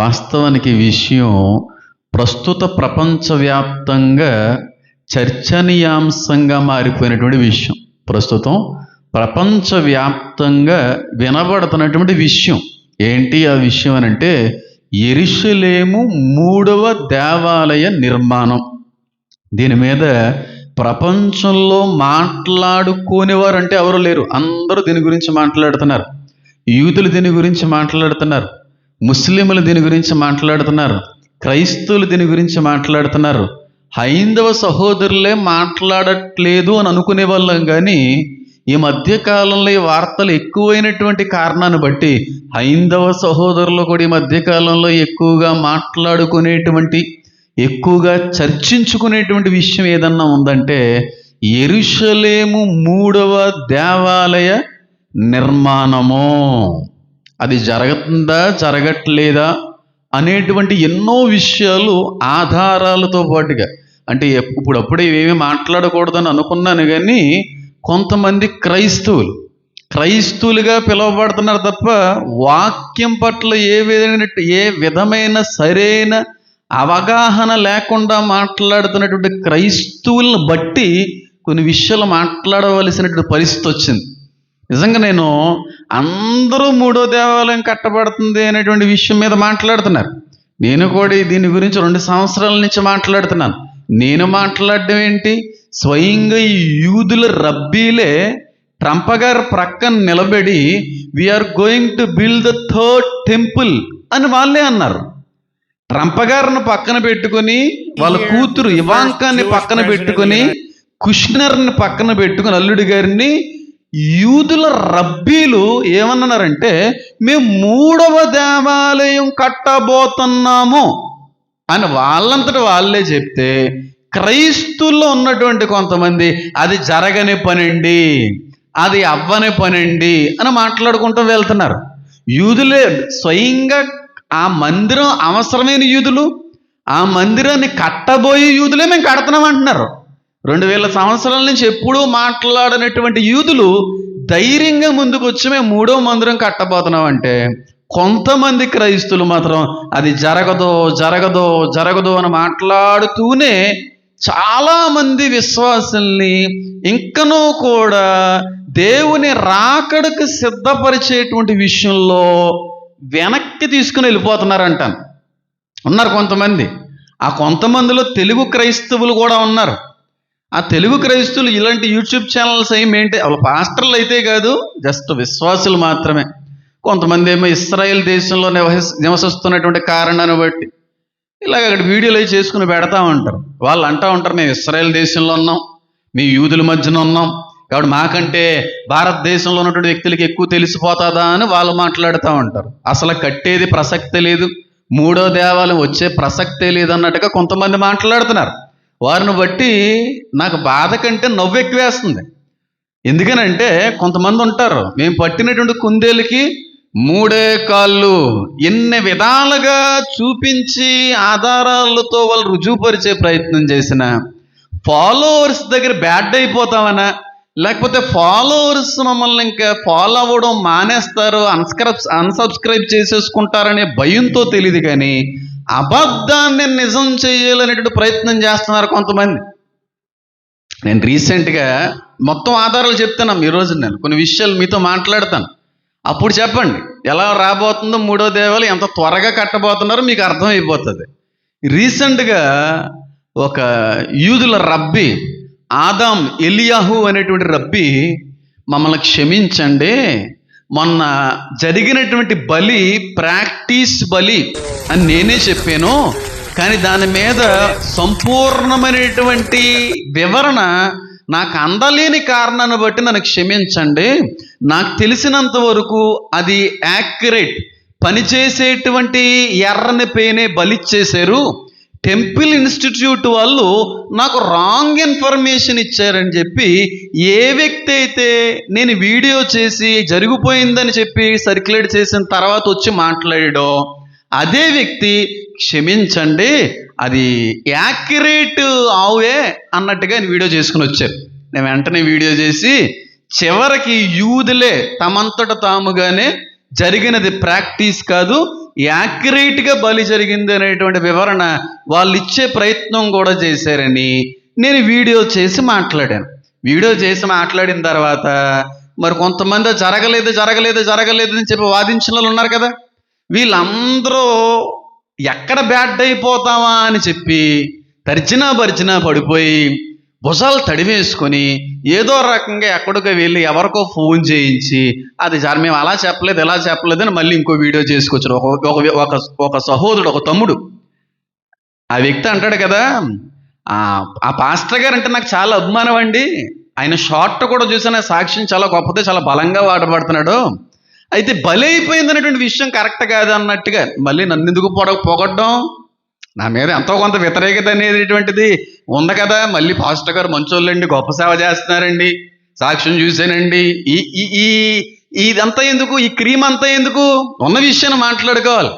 వాస్తవానికి విషయం ప్రస్తుత ప్రపంచవ్యాప్తంగా చర్చనీయాంశంగా మారిపోయినటువంటి విషయం. ప్రస్తుతం ప్రపంచవ్యాప్తంగా వినబడుతున్నటువంటి విషయం. ఏంటి ఆ విషయం అని అంటే ఎరుషలేము మూడవ దేవాలయ నిర్మాణం. దీని మీద ప్రపంచంలో మాట్లాడుకునేవారు అంటే ఎవరు లేరు. అందరూ దీని గురించి మాట్లాడుతున్నారు. యూతులు దీని గురించి మాట్లాడుతున్నారు. ముస్లింలు దీని గురించి మాట్లాడుతున్నారు. క్రైస్తవులు దీని గురించి మాట్లాడుతున్నారు. హైందవ సహోదరులే మాట్లాడట్లేదు అని అనుకునే వాళ్ళం కానీ ఈ మధ్య కాలంలో ఈ వార్తలు ఎక్కువైనటువంటి కారణాన్ని బట్టి హైందవ సహోదరులు కూడా ఈ మధ్య కాలంలో ఎక్కువగా మాట్లాడుకునేటువంటి ఎక్కువగా చర్చించుకునేటువంటి విషయం ఏదన్నా ఉందంటే ఎరుషలేము మూడవ దేవాలయ నిర్మాణము. అది జరగతుందా జరగట్లేదా అనేటువంటి ఎన్నో విషయాలు ఆధారాలతో పాటుగా. అంటే ఎప్- ఇప్పుడు అప్పుడే ఇవేమీ మాట్లాడకూడదని అనుకున్నాను కానీ కొంతమంది క్రైస్తవులు క్రైస్తవులుగా పిలువబడుతున్నారు తప్ప వాక్యం పట్ల ఏ విధమైన ఏ విధమైన సరైన అవగాహన లేకుండా మాట్లాడుతున్నటువంటి క్రైస్తవులను బట్టి కొన్ని విషయాలు మాట్లాడవలసినటువంటి పరిస్థితి వచ్చింది. నిజంగా నేను అందరూ మూడో దేవాలయం కట్టబడుతుంది అనేటువంటి విషయం మీద మాట్లాడుతున్నారు. నేను కూడా దీని గురించి రెండు సంవత్సరాల నుంచి మాట్లాడుతున్నాను. నేను మాట్లాడడం ఏంటి? స్వయంగా ఈ యూదుల రబ్బీలే ట్రంప్ గారు ప్రక్కన నిలబడి we're going to build the third temple అని వాళ్ళే అన్నారు. ట్రంప్ గారిని పక్కన పెట్టుకొని వాళ్ళ కూతురు ఇవాంకాన్ని పక్కన పెట్టుకొని కుష్నర్ని పక్కన పెట్టుకొని అల్లుడి గారిని యూదుల రబ్బీలు ఏమన్నారంటే మేము మూడవ దేవాలయం కట్టబోతున్నాము అని వాళ్ళంతట వాళ్ళే చెప్తే క్రైస్తుల్లో ఉన్నటువంటి కొంతమంది అది జరగని పనండి అది అవ్వని పనండి అని మాట్లాడుకుంటూ వెళ్తున్నారు. యూదులే స్వయంగా ఆ మందిరం అవసరమైన యూదులు ఆ మందిరాన్ని కట్టబోయే యూదులే మేము కడుతున్నాం అంటున్నారు. రెండు వేల సంవత్సరాల నుంచి ఎప్పుడూ మాట్లాడనటువంటి యూదులు ధైర్యంగా ముందుకు వచ్చి మేము మూడో మందిరం కట్టబోతున్నాం అంటే కొంతమంది క్రైస్తులు మాత్రం అది జరగదో జరగదో జరగదో అని మాట్లాడుతూనే చాలామంది విశ్వాసుల్ని ఇంకనూ కూడా దేవుని రాకడకు సిద్ధపరిచేటువంటి విషయంలో వెనక్కి తీసుకుని వెళ్ళిపోతున్నారంటాను ఉన్నారు కొంతమంది. ఆ కొంతమందిలో తెలుగు క్రైస్తవులు కూడా ఉన్నారు. ఆ తెలుగు క్రైస్తులు ఇలాంటి యూట్యూబ్ ఛానల్స్ ఏం ఏంటి? వాళ్ళ పాస్టర్లు అయితే కాదు జస్ట్ విశ్వాసులు మాత్రమే. కొంతమంది ఏమో ఇస్రాయేల్ దేశంలో నివసి నివసిస్తున్నటువంటి కారణాన్ని బట్టి ఇలాగ అక్కడ వీడియోలు అవి చేసుకుని పెడతా ఉంటారు. వాళ్ళు అంటూ ఉంటారు మేము ఇస్రాయేల్ దేశంలో ఉన్నాం మీ యూదుల మధ్యన ఉన్నాం కాబట్టి మాకంటే భారతదేశంలో ఉన్నటువంటి వ్యక్తులకి ఎక్కువ తెలిసిపోతుందా అని వాళ్ళు మాట్లాడుతూ ఉంటారు. అసలు కట్టేది ప్రసక్తే లేదు మూడో దేవాలయం వచ్చే ప్రసక్తే లేదు అన్నట్టుగా కొంతమంది మాట్లాడుతున్నారు. వారిని బట్టి నాకు బాధ కంటే నవ్వు ఎక్కువేస్తుంది. ఎందుకనంటే కొంతమంది ఉంటారు మేము పట్టినటువంటి కుందేలకి మూడే కాళ్ళు. ఎన్ని విధాలుగా చూపించి ఆధారాలతో వాళ్ళు రుజువుపరిచే ప్రయత్నం చేసిన ఫాలోవర్స్ దగ్గర బ్యాడ్ అయిపోతామనా? లేకపోతే ఫాలోవర్స్ మమ్మల్ని ఇంకా ఫాలో అవ్వడం మానేస్తారు అన్స్క్రబ్ అన్సబ్స్క్రైబ్ చేసేసుకుంటారనే భయంతో తెలియదు కానీ అబద్ధాన్ని నిజం చేయాలనేటువంటి ప్రయత్నం చేస్తున్నారు కొంతమంది. నేను రీసెంట్గా మొత్తం ఆధారాలు చెప్తున్నాం ఈరోజు నేను కొన్ని విషయాలు మీతో మాట్లాడతాను. అప్పుడు చెప్పండి ఎలా రాబోతుందో మూడో దేవాలు ఎంత త్వరగా కట్టబోతున్నారో మీకు అర్థమైపోతుంది. రీసెంట్గా ఒక యూదుల రబ్బీ ఆదాం ఎలియాహు అనేటువంటి రబ్బీ మమ్మల్ని క్షమించండి మొన్న జరిగినటువంటి బలి ప్రాక్టీస్ బలి అని నేనే చెప్పాను. కానీ దాని మీద సంపూర్ణమైనటువంటి వివరణ నాకు అందలేని కారణాన్ని బట్టి నన్ను క్షమించండి. నాకు తెలిసినంత వరకు అది యాక్యురేట్ పనిచేసేటువంటి ఎర్రని పేనే బలిచ్చేశారు టెంపుల్ ఇన్స్టిట్యూట్ వాళ్ళు నాకు రాంగ్ ఇన్ఫర్మేషన్ ఇచ్చారని చెప్పి ఏ వ్యక్తి అయితే నేను వీడియో చేసి జరిగిపోయిందని చెప్పి సర్క్యులేట్ చేసిన తర్వాత వచ్చి మాట్లాడాడో అదే వ్యక్తి క్షమించండి అది యాక్యురేట్ ఆవే అన్నట్టుగా ఆయన వీడియో చేసుకుని వచ్చారు నేను వెంటనే వీడియో చేసి చివరికి యూదులే తమంతట తాముగానే జరిగినది ప్రాక్టీస్ కాదు యాక్యురేట్గా బలి జరిగింది అనేటువంటి వివరణ వాళ్ళు ఇచ్చే ప్రయత్నం కూడా చేశారని నేను వీడియో చేసి మాట్లాడాను. వీడియో చేసి మాట్లాడిన తర్వాత మరి కొంతమంది జరగలేదు జరగలేదు జరగలేదు అని చెప్పి వాదించిన వాళ్ళు ఉన్నారు కదా. వీళ్ళందరూ ఎక్కడ బ్యాడ్ అయిపోతామా అని చెప్పి తరిచినా పరిచినా పడిపోయి భుజాలు తడివేసుకొని ఏదో రకంగా ఎక్కడికో వెళ్ళి ఎవరికో ఫోన్ చేయించి అది సార్ మేము అలా చెప్పలేదు ఇలా చెప్పలేదు అని మళ్ళీ ఇంకో వీడియో చేసుకొచ్చారు ఒక ఒక ఒక సహోదరుడు ఒక తమ్ముడు. ఆ వ్యక్తి అంటాడు కదా ఆ పాస్టర్ గారు అంటే నాకు చాలా అభిమానం అండి. ఆయన షార్ట్ కూడా చూసిన సాక్ష్యం చాలా గొప్పదే చాలా బలంగా వాడబడుతున్నాడు. అయితే బలైపోయింది అనేటువంటి విషయం కరెక్ట్ కాదు అన్నట్టుగా మళ్ళీ నన్ను ఎందుకు పొడ పొగడ్డం? నా మీద ఎంతో కొంత వ్యతిరేకత అనేటువంటిది ఉంది కదా. మళ్ళీ పాస్టర్ గారు మంచోళ్ళండి గొప్ప సేవ చేస్తున్నారండి. సాక్ష్యం చూశానండి. ఈ ఈ ఈ ఇదంతా ఎందుకు? ఈ క్రీమ్ అంతా ఎందుకు? ఉన్న విషయాన్ని మాట్లాడుకోవాలి.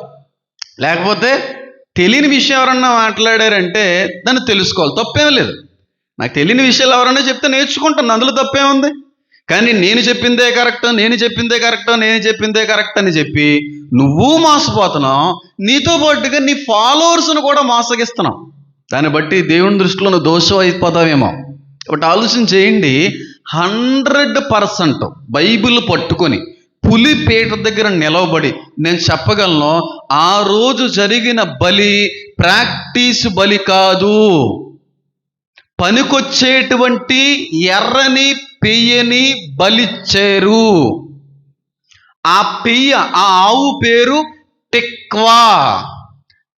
లేకపోతే తెలియని విషయం ఎవరన్నా మాట్లాడారంటే దాన్ని తెలుసుకోవాలి. తప్పేం లేదు. నాకు తెలియని విషయాలు ఎవరన్నా చెప్తే నేర్చుకుంటాను. అందులో తప్పేముంది? కానీ నేను చెప్పిందే కరెక్ట్ నేను చెప్పిందే కరెక్ట్ నేను చెప్పిందే కరెక్ట్ అని చెప్పి నువ్వు మోసపోతున్నావు నీతో పాటుగా నీ ఫాలోవర్స్ను కూడా మోసగిస్తున్నావు. దాన్ని బట్టి దేవుని దృష్టిలో నువ్వు దోషం అయిపోతావేమో ఒకటి ఆలోచన చేయండి హండ్రెడ్ పర్సెంట్ బైబిల్ పట్టుకొని పులి పీట దగ్గర నిలవబడి నేను చెప్పగలను ఆ రోజు జరిగిన బలి ప్రాక్టీస్ బలి కాదు. పనికొచ్చేటువంటి ఎర్రని పెయ్యని బలిచ్చారు ఆ పెయ్య ఆ ఆవు పేరు టిక్వా.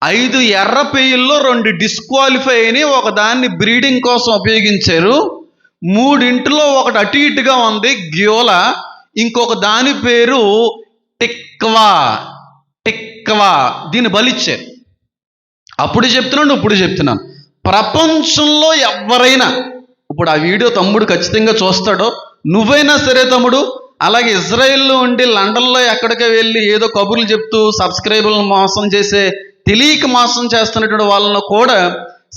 ఐదు ఎర్ర పెయ్యల్లో రెండు డిస్క్వాలిఫై అయిన ఒకదాన్ని బ్రీడింగ్ కోసం ఉపయోగించారు. మూడింటిలో ఒకటి అటు ఇటుగా ఉంది గ్యోల. ఇంకొక దాని పేరు టిక్వా. టిక్వా. దీన్ని బలిచ్చారు. అప్పుడు చెప్తున్నాను ఇప్పుడు చెప్తున్నాను. ప్రపంచంలో ఎవరైనా ఇప్పుడు ఆ వీడియో తమ్ముడు ఖచ్చితంగా చూస్తాడో. నువ్వైనా సరే తమ్ముడు అలాగే ఇజ్రాయెల్లో ఉండి లండన్లో ఎక్కడికి వెళ్ళి ఏదో కబుర్లు చెప్తూ సబ్స్క్రైబర్లను మోసం చేసే తెలియక మోసం చేస్తున్నటువంటి వాళ్ళను కూడా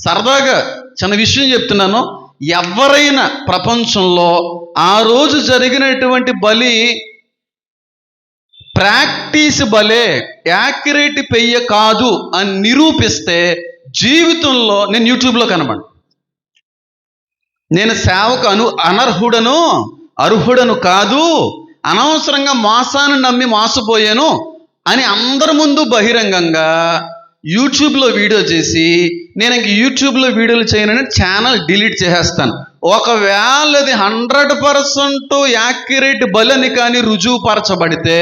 సరదాగా చిన్న విషయం చెప్తున్నాను. ఎవరైనా ప్రపంచంలో ఆ రోజు జరిగినటువంటి బలి ప్రాక్టీస్ బలే యాక్యురేట్ పెయ్య కాదు అని నిరూపిస్తే జీవితంలో నేను యూట్యూబ్లో కనబడి నేను సేవకు అను అనర్హుడను అర్హుడను కాదు అనవసరంగా మోసాను నమ్మి మోసపోయాను అని అందరి ముందు బహిరంగంగా యూట్యూబ్లో వీడియో చేసి నేను ఇంక యూట్యూబ్లో వీడియోలు చేయనని ఛానల్ డిలీట్ చేసేస్తాను. ఒకవేళ అది హండ్రెడ్ పర్సెంట్ యాక్యురేట్ బలని కానీ రుజువుపరచబడితే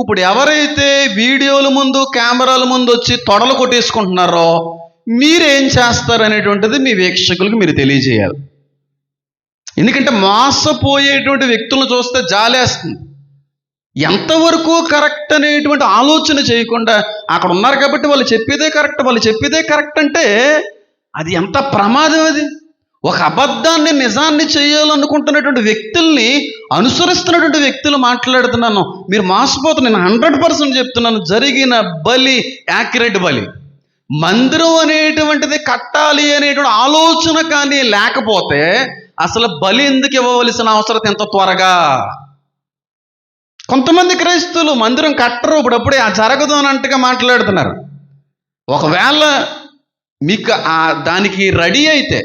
ఇప్పుడు ఎవరైతే వీడియోల ముందు కెమెరాల ముందు వచ్చి తొడలు కొట్టేసుకుంటున్నారో మీరేం చేస్తారు అనేటువంటిది మీ వీక్షకులకు మీరు తెలియజేయాలి. ఎందుకంటే మోసపోయేటువంటి వ్యక్తులను చూస్తే జాలేస్తుంది. ఎంతవరకు కరెక్ట్ అనేటువంటి ఆలోచన చేయకుండా అక్కడ ఉన్నారు కాబట్టి వాళ్ళు చెప్పేదే కరెక్ట్ వాళ్ళు చెప్పేదే కరెక్ట్ అంటే అది ఎంత ప్రమాదం అది. ఒక అబద్ధాన్ని నిజాన్ని చేయాలనుకుంటున్నటువంటి వ్యక్తుల్ని అనుసరిస్తున్నటువంటి వ్యక్తులు మాట్లాడుతున్నాను. మీరు మోసపోతున్న నేను హండ్రెడ్ పర్సెంట్ చెప్తున్నాను జరిగిన బలి యాక్యురేట్ బలి. మందిరం అనేటువంటిది కట్టాలి అనేటువంటి ఆలోచన కానీ లేకపోతే అసలు బలి ఎందుకు ఇవ్వవలసిన అవసరం ఎంత త్వరగా? కొంతమంది క్రైస్తవులు మందిరం కట్టరు ఇప్పుడప్పుడే ఆ జరగదు అన్నట్టుగా మాట్లాడుతున్నారు. ఒకవేళ మీకు ఆ దానికి రెడీ అయితే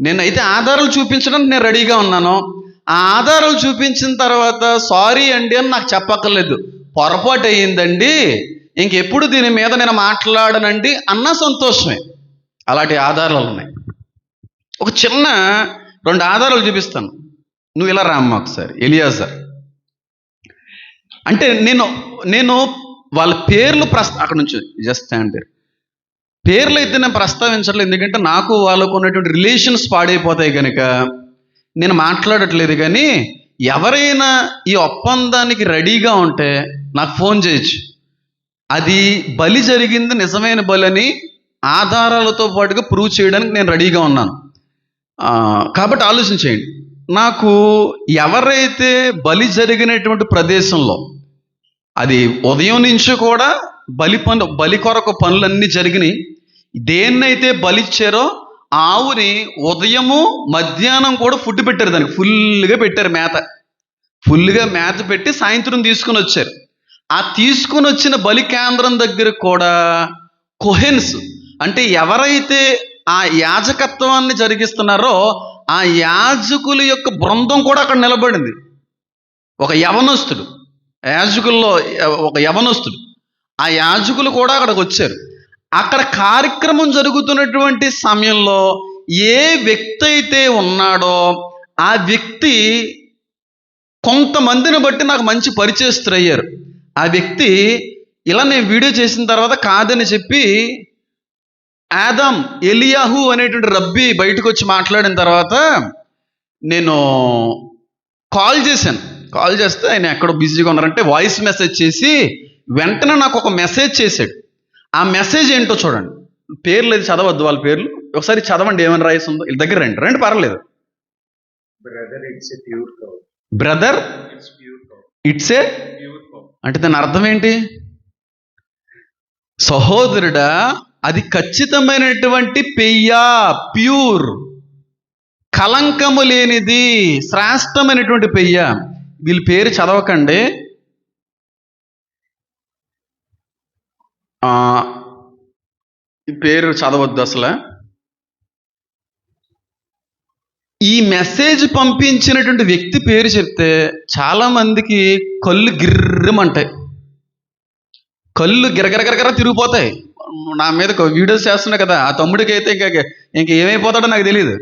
నేనైతే ఆధారాలు చూపించడానికి నేను రెడీగా ఉన్నాను. ఆ ఆధారాలు చూపించిన తర్వాత సారీ అండి అని నాకు చెప్పక్కర్లేదు. పొరపాటు అయ్యిందండి ఇంకెప్పుడు దీని మీద నేను మాట్లాడనండి అన్న సంతోషమే. అలాంటి ఆధారాలు ఉన్నాయి. ఒక చిన్న రెండు ఆధారాలు చూపిస్తాను. నువ్వు ఇలా రామ్మ ఒకసారి. ఎలియాజర్. అంటే నేను నేను వాళ్ళ పేర్లు ప్రస్త అక్కడ నుంచి జస్ట్ స్టాండ్ దేర్ పేర్లు అయితే నేను ప్రస్తావించట్లేదు. ఎందుకంటే నాకు వాళ్ళకు ఉన్నటువంటి రిలేషన్స్ పాడైపోతాయి కనుక నేను మాట్లాడట్లేదు కానీ ఎవరైనా ఈ ఒప్పందానికి రెడీగా ఉంటే నాకు ఫోన్ చేయొచ్చు. అది బలి జరిగింది నిజమైన బలి అని ఆధారాలతో పాటుగా ప్రూవ్ చేయడానికి నేను రెడీగా ఉన్నాను. కాబట్టి ఆలోచన చేయండి. నాకు ఎవరైతే బలి జరిగినటువంటి ప్రదేశంలో అది ఉదయం నుంచి కూడా బలి పను బలి కొరకు పనులన్నీ జరిగినాయి. దేన్నైతే బలిచ్చారో ఆవుని ఉదయము మధ్యాహ్నం కూడా ఫుడ్ పెట్టారు దానికి. ఫుల్గా పెట్టారు మేత. ఫుల్గా మేత పెట్టి సాయంత్రం తీసుకుని వచ్చారు. ఆ తీసుకుని వచ్చిన బలి కేంద్రం దగ్గర కూడా కొహెన్స్ అంటే ఎవరైతే ఆ యాజకత్వాన్ని జరిగిస్తున్నారో ఆ యాజకుల యొక్క బృందం కూడా అక్కడ నిలబడింది. ఒక యవనస్తుడు యాజకుల్లో ఒక యవనస్తుడు ఆ యాజకులు కూడా అక్కడికి వచ్చారు. అక్కడ కార్యక్రమం జరుగుతున్నటువంటి సమయంలో ఏ వ్యక్తి అయితే ఉన్నాడో ఆ వ్యక్తి కొంతమందిని బట్టి నాకు మంచి పరిచయస్తులు అయ్యారు ఆ వ్యక్తి ఇలా నేను వీడియో చేసిన తర్వాత కాదని చెప్పి ఆదం ఎలియాహు అనేటువంటి రబ్బీ బయటకు వచ్చి మాట్లాడిన తర్వాత నేను కాల్ చేశాను. కాల్ చేస్తే ఆయన ఎక్కడో బిజీగా ఉన్నారంటే వాయిస్ మెసేజ్ చేసి వెంటనే నాకు ఒక మెసేజ్ చేశాడు. ఆ మెసేజ్ ఏంటో చూడండి. పేర్లు అది చదవద్దు వాళ్ళ పేర్లు. ఒకసారి చదవండి ఏమైనా రాయిస్ ఉందో. వీళ్ళ దగ్గర రండి. రండి cow. Brother cow. It's a. అంటే దాని అర్థం ఏంటి? సహోదరుడా అది ఖచ్చితమైనటువంటి పెయ్య ప్యూర్. కలంకము లేనిది శ్రేష్టమైనటువంటి పెయ్య వీళ్ళ పేరు చదవకండి. ఈ పేరు చదవద్దు అసలు. ఈ మెసేజ్ పంపించినటువంటి వ్యక్తి పేరు చెప్తే చాలా మందికి కళ్ళు గిర్రమంటాయి. కళ్ళు గిరగరగరగర తిరిగిపోతాయి. నా మీద ఒక వీడియోస్ చేస్తున్నా కదా ఆ తమ్ముడికి అయితే ఇంకా ఇంక ఏమైపోతాడో నాకు తెలియదు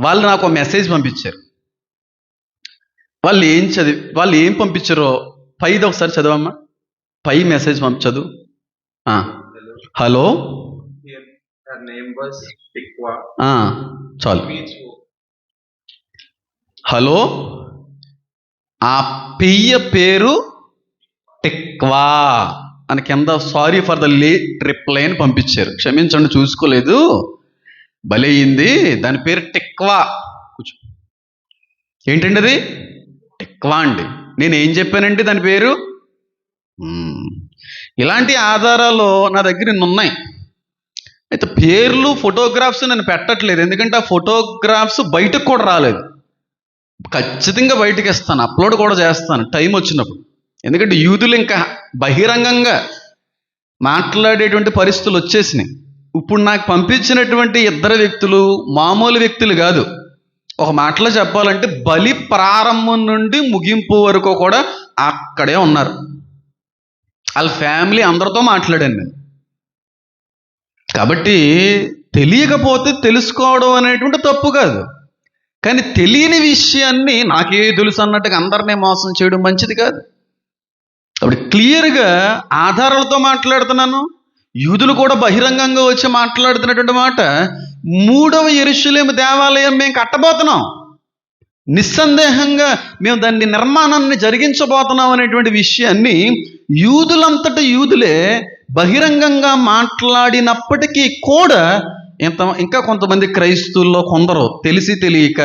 వాళ్ళు నాకు ఒక మెసేజ్ పంపించారు. వాళ్ళు ఏం చదివి వాళ్ళు ఏం పంపించారో పైది ఒకసారి చదవమ్మా. పై మెసేజ్ పంపి చదువు. హలో? చాలు. హలో? ఆ పెయ్య పేరు టిక్వా. అని కింద సారీ ఫర్ ద లే ట్రిప్ అని పంపించారు. క్షమించండి చూసుకోలేదు. బలయింది దాని పేరు టెక్వా. కూర్చో. ఏంటండి అది? టెక్వా అండి. నేను ఏం చెప్పానండి దాని పేరు? ఇలాంటి ఆధారాలు నా దగ్గర ఇన్ని ఉన్నాయి? అయితే పేర్లు ఫోటోగ్రాఫ్స్ నేను పెట్టట్లేదు. ఎందుకంటే ఆ ఫోటోగ్రాఫ్స్ బయటకు కూడా రాలేదు. ఖచ్చితంగా బయటకు ఇస్తాను. అప్లోడ్ కూడా చేస్తాను. టైం వచ్చినప్పుడు. ఎందుకంటే యూదులు ఇంకా బహిరంగంగా మాట్లాడేటువంటి పరిస్థితులు వచ్చేసినాయి. ఇప్పుడు నాకు పంపించినటువంటి ఇద్దరు వ్యక్తులు మామూలు వ్యక్తులు కాదు. ఒక మాటలో చెప్పాలంటే బలి ప్రారంభం నుండి ముగింపు వరకు కూడా అక్కడే ఉన్నారు. వాళ్ళ ఫ్యామిలీ అందరితో మాట్లాడాను నేను. కాబట్టి తెలియకపోతే తెలుసుకోవడం అనేటువంటి తప్పు కాదు. కానీ తెలియని విషయాన్ని నాకే తెలుసు అన్నట్టుగా అందరినీ మోసం చేయడం మంచిది కాదు. కాబట్టి క్లియర్గా ఆధారాలతో మాట్లాడుతున్నాను. యూదులు కూడా బహిరంగంగా వచ్చి మాట్లాడుతున్నటువంటి మాట మూడవ ఎరుషులేము దేవాలయం మేము కట్టబోతున్నాం. నిస్సందేహంగా మేము దాన్ని నిర్మాణాన్ని జరిగించబోతున్నాం అనేటువంటి విషయాన్ని యూదులంతట యూదులే బహిరంగంగా మాట్లాడినప్పటికీ కూడా ఇంత ఇంకా కొంతమంది క్రైస్తువుల్లో కొందరు తెలిసి తెలియక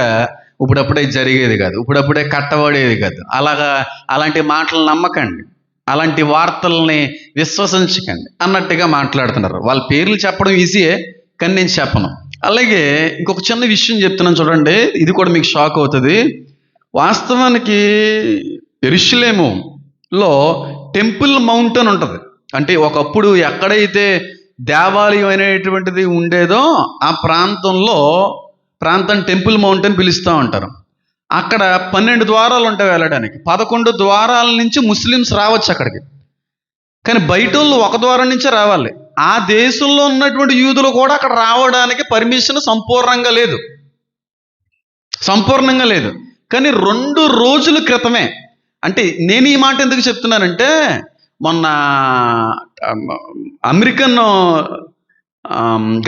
ఇప్పుడప్పుడే జరిగేది కాదు ఇప్పుడప్పుడే కట్టబడేది కాదు. అలాగా అలాంటి మాటలు నమ్మకండి. అలాంటి వార్తల్ని విశ్వసించకండి అన్నట్టుగా మాట్లాడుతున్నారు. వాళ్ళ పేర్లు చెప్పడం ఈజీయే కానీ నేను చెప్పను. అలాగే ఇంకొక చిన్న విషయం చెప్తున్నాను చూడండి. ఇది కూడా మీకు షాక్ అవుతుంది. వాస్తవానికి ఎరుషులేములో టెంపుల్ మౌంటైన్ ఉంటుంది. అంటే ఒకప్పుడు ఎక్కడైతే దేవాలయం అనేటువంటిది ఉండేదో ఆ ప్రాంతంలో ప్రాంతం టెంపుల్ మౌంటైన్ పిలుస్తూ ఉంటారు. అక్కడ పన్నెండు ద్వారాలు ఉంటాయి వెళ్ళడానికి. పదకొండు ద్వారాల నుంచి ముస్లిమ్స్ రావచ్చు అక్కడికి. కానీ బయట వాళ్ళు ఒక ద్వారం నుంచే రావాలి. ఆ దేశంలో ఉన్నటువంటి యూదులు కూడా అక్కడ రావడానికి పర్మిషన్ సంపూర్ణంగా లేదు. సంపూర్ణంగా లేదు. కానీ రెండు రోజుల క్రితమే అంటే నేను ఈ మాట ఎందుకు చెప్తున్నానంటే మొన్న అమెరికన్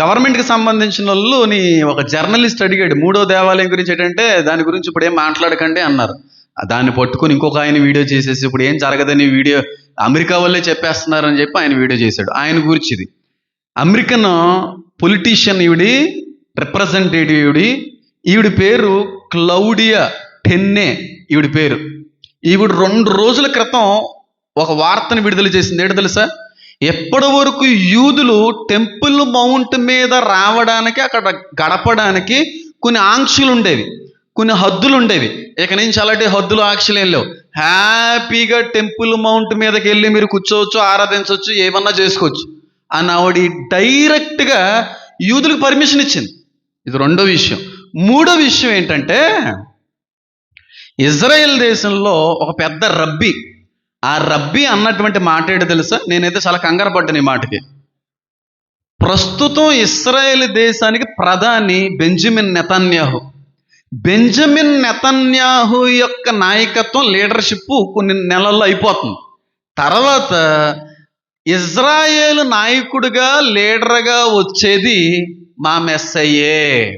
గవర్నమెంట్కి సంబంధించిన వాళ్ళని ఒక జర్నలిస్ట్ అడిగాడు మూడో దేవాలయం గురించి ఏంటంటే దాని గురించి ఇప్పుడు ఏం మాట్లాడకండి అన్నారు. దాన్ని పట్టుకుని ఇంకొక ఆయన వీడియో చేసేసి ఇప్పుడు ఏం జరగదని వీడియో అమెరికా వాళ్ళే చెప్పేస్తున్నారని చెప్పి ఆయన వీడియో చేశాడు. ఆయన గురించిది అమెరికన్ పొలిటీషియన్ ఈవిడి రిప్రజెంటేటివ్ ఈవిడి ఈవిడి పేరు క్లౌడియా టెన్నే ఈవిడి పేరు. ఈవిడ రెండు రోజుల క్రితం ఒక వార్తను విడుదల చేసింది. ఏంటో తెలుసా? ఎప్పటి వరకు యూదులు టెంపుల్ మౌంట్ మీద రావడానికి అక్కడ గడపడానికి కొన్ని ఆంక్షలు ఉండేవి కొన్ని హద్దులు ఉండేవి. ఇక నుంచి అలాంటి హద్దులు ఆంక్షలు ఏం లేవు. హ్యాపీగా టెంపుల్ మౌంట్ మీదకి వెళ్ళి మీరు కూర్చోవచ్చు ఆరాధించవచ్చు ఏమన్నా చేసుకోవచ్చు. అని ఆవిడ డైరెక్ట్గా యూదులకు పర్మిషన్ ఇచ్చింది. ఇది రెండో విషయం. మూడో విషయం ఏంటంటే ఇజ్రాయెల్ దేశంలో ఒక పెద్ద రబ్బీ ఆ రబ్బీ అన్నటువంటి మాట ఏంటో తెలుసా? నేనైతే చాలా కంగారు పడ్డాను ఈ మాటకి. ప్రస్తుతం ఇస్రాయేల్ దేశానికి ప్రధాని బెంజమిన్ నెతన్యాహు. బెంజమిన్ నెతన్యాహు యొక్క నాయకత్వం లీడర్షిప్ కొన్ని నెలల్లో అయిపోతుంది. తర్వాత ఇజ్రాయేల్ నాయకుడిగా లీడర్గా వచ్చేది మా మెస్సయ్యే.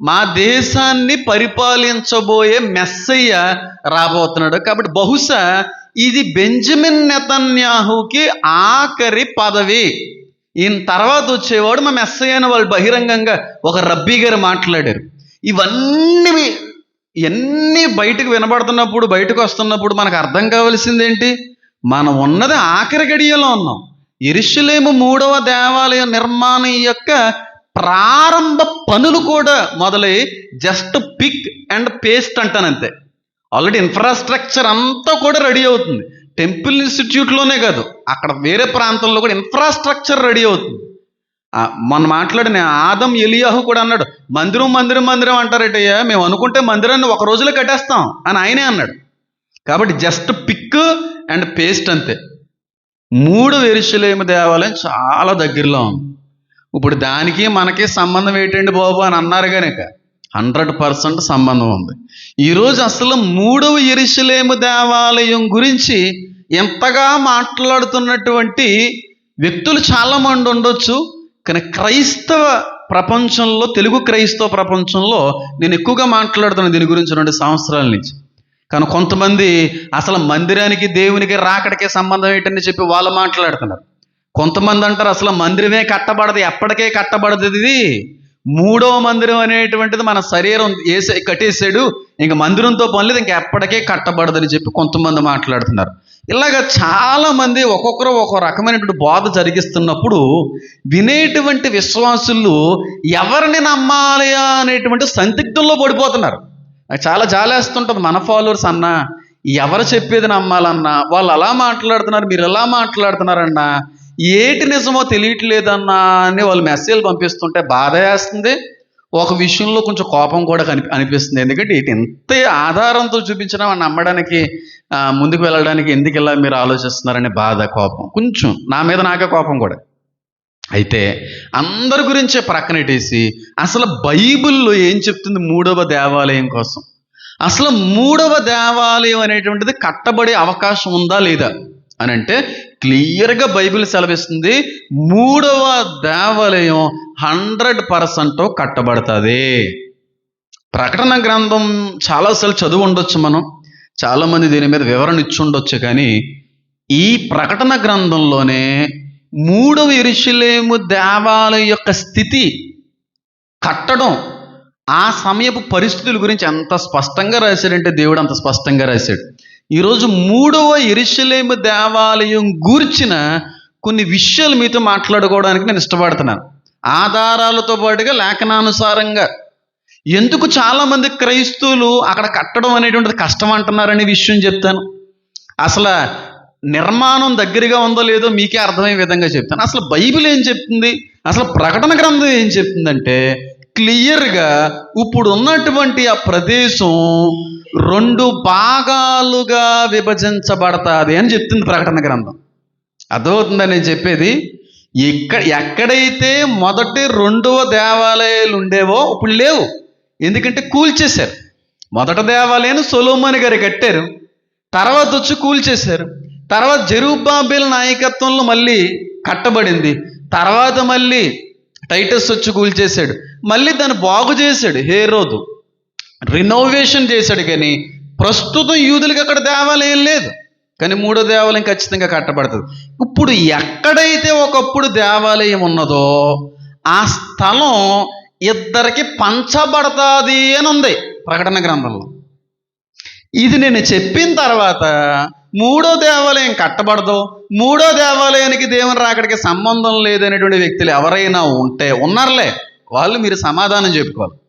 మా దేశాన్ని పరిపాలించబోయే మెస్సయ్య రాబోతున్నాడు. కాబట్టి బహుశా ఇది బెంజమిన్ నెతన్యాహుకి ఆఖరి పదవి. ఈయన తర్వాత వచ్చేవాడు మా మెస్సయ్య అని వాళ్ళు బహిరంగంగా ఒక రబ్బీ గారు మాట్లాడారు. ఇవన్నీ ఇవన్నీ బయటకు వినబడుతున్నప్పుడు బయటకు వస్తున్నప్పుడు మనకు అర్థం కావాల్సింది ఏంటి? మనం ఉన్నది ఆఖరి గడియలో ఉన్నాం. ఎరుషులేము మూడవ దేవాలయ నిర్మాణం యొక్క ప్రారంభ పనులు కూడా మొదలై జస్ట్ పిక్ అండ్ పేస్ట్ అంటానంతే. ఆల్రెడీ ఇన్ఫ్రాస్ట్రక్చర్ అంతా కూడా రెడీ అవుతుంది. టెంపుల్ ఇన్స్టిట్యూట్లోనే కాదు అక్కడ వేరే ప్రాంతంలో కూడా ఇన్ఫ్రాస్ట్రక్చర్ రెడీ అవుతుంది. మొన్న మాట్లాడిన ఆదం ఎలియాహు కూడా అన్నాడు మందిరం మందిరం మందిరం అంటారటయ్యా మేము అనుకుంటే మందిరాన్ని ఒక రోజులో కట్టేస్తాం అని ఆయనే అన్నాడు. కాబట్టి జస్ట్ పిక్ అండ్ పేస్ట్ అంతే. మూడు వెరిశలేమి దేవాలయం చాలా దగ్గరలో ఉంది. ఇప్పుడు దానికి మనకి సంబంధం ఏంటండి బాబు అని అన్నారు కనుక హండ్రెడ్ పర్సెంట్ సంబంధం ఉంది. ఈరోజు అసలు మూడవ ఎరుసలేము దేవాలయం గురించి ఎంతగా మాట్లాడుతున్నటువంటి వ్యక్తులు చాలామంది ఉండొచ్చు కానీ క్రైస్తవ ప్రపంచంలో తెలుగు క్రైస్తవ ప్రపంచంలో నేను ఎక్కువగా మాట్లాడుతున్నాను దీని గురించి రెండు సంవత్సరాల నుంచి. కానీ కొంతమంది అసలు మందిరానికి దేవునికి రాకడికే సంబంధం ఏంటని చెప్పి వాళ్ళు మాట్లాడుతున్నారు. కొంతమంది అంటారు అసలు మందిరమే కట్టబడదు ఎప్పటికే కట్టబడదు ఇది? మూడో మందిరం అనేటువంటిది మన శరీరం వేసే కట్టేసాడు ఇంక మందిరంతో పని లేదు ఇంక ఎప్పటికే కట్టబడదని చెప్పి కొంతమంది మాట్లాడుతున్నారు. ఇలాగ చాలామంది ఒక్కొక్కరు ఒక్కొక్క రకమైనటువంటి బోధ జరిగిస్తున్నప్పుడు వినేటువంటి విశ్వాసులు ఎవరిని నమ్మాలి అనేటువంటి సందిగ్ధంలో పడిపోతున్నారు. చాలా జాలేస్తుంటుంది మన ఫాలోవర్స్ అన్నా ఎవరు చెప్పేది నమ్మాలన్నా వాళ్ళు అలా మాట్లాడుతున్నారు మీరు ఎలా మాట్లాడుతున్నారన్నా ఏటి నిజమో తెలియట్లేదన్నా అని వాళ్ళు మెసేజ్లు పంపిస్తుంటే బాధ వేస్తుంది ఒక విషయంలో కొంచెం కోపం కూడా కనిపి అనిపిస్తుంది. ఎందుకంటే ఇటు ఎంత ఆధారంతో చూపించినా వాడిని నమ్మడానికి ముందుకు వెళ్ళడానికి ఎందుకు ఇలా మీరు ఆలోచిస్తున్నారనే బాధ కోపం. కొంచెం నా మీద నాకే కోపం కూడా. అయితే అందరి గురించే ప్రక్కనెట్టేసి అసలు బైబిల్లో ఏం చెప్తుంది మూడవ దేవాలయం కోసం? అసలు మూడవ దేవాలయం అనేటువంటిది కట్టబడే అవకాశం ఉందా లేదా? అని అంటే క్లియర్గా బైబిల్ సెలవిస్తుంది. మూడవ దేవాలయం హండ్రెడ్ పర్సెంట్ కట్టబడుతుంది. ప్రకటన గ్రంథం చాలాసార్లు చదువు ఉండొచ్చు మనం. చాలామంది దీని మీద వివరణ ఇచ్చి ఉండొచ్చు కానీ ఈ ప్రకటన గ్రంథంలోనే మూడవ ఇరుషులేము దేవాలయం యొక్క స్థితి కట్టడం ఆ సమయపు పరిస్థితుల గురించి ఎంత స్పష్టంగా రాశాడంటే దేవుడు అంత స్పష్టంగా రాశాడు. ఈరోజు మూడవ ఎరుసలేము దేవాలయం గూర్చిన కొన్ని విషయాలు మీతో మాట్లాడుకోవడానికి నేను ఇష్టపడుతున్నాను. ఆధారాలతో పాటుగా లేఖనానుసారంగా. ఎందుకు చాలామంది క్రైస్తవులు అక్కడ కట్టడం అనేటువంటిది కష్టం అంటున్నారనే విషయం చెప్తాను. అసలు నిర్మాణం దగ్గరగా ఉందో లేదో మీకే అర్థమయ్యే విధంగా చెప్తాను. అసలు బైబిల్ ఏం చెప్తుంది? అసలు ప్రకటన గ్రంథం ఏం చెప్తుందంటే క్లియర్గా ఇప్పుడు ఉన్నటువంటి ఆ ప్రదేశం రెండు భాగాలుగా విభజించబడతాది అని చెప్తుంది ప్రకటన గ్రంథం. అర్థమవుతుందని నేను చెప్పేది ఎక్కడ ఎక్కడైతే మొదటి రెండవ దేవాలయాలు ఉండేవో ఇప్పుడు లేవు. ఎందుకంటే కూల్చేశారు. మొదట దేవాలయాన్ని సొలోమోని గారు కట్టారు తర్వాత వచ్చి కూల్చేశారు తర్వాత జెరూబాబేల్ నాయకత్వంలో మళ్ళీ కట్టబడింది తర్వాత మళ్ళీ టైటస్ వచ్చి కూల్చేశాడు మళ్ళీ దాన్ని బాగు చేశాడు హేరోదు. రినోవేషన్ చేశాడు కానీ ప్రస్తుతం యూదులకి అక్కడ దేవాలయం లేదు. కానీ మూడో దేవాలయం ఖచ్చితంగా కట్టబడుతుంది. ఇప్పుడు ఎక్కడైతే ఒకప్పుడు దేవాలయం ఉన్నదో ఆ స్థలం ఇద్దరికి పంచబడతాది అని ఉంది ప్రకటన గ్రంథంలో. ఇది నేను చెప్పిన తర్వాత మూడో దేవాలయం కట్టబడదు. మూడో దేవాలయానికి దేవుని రాకడికి సంబంధం లేదనేటువంటి వ్యక్తులు ఎవరైనా ఉంటే ఉన్నారులే. వాళ్ళు మీరు సమాధానం చెప్పుకోవాలి.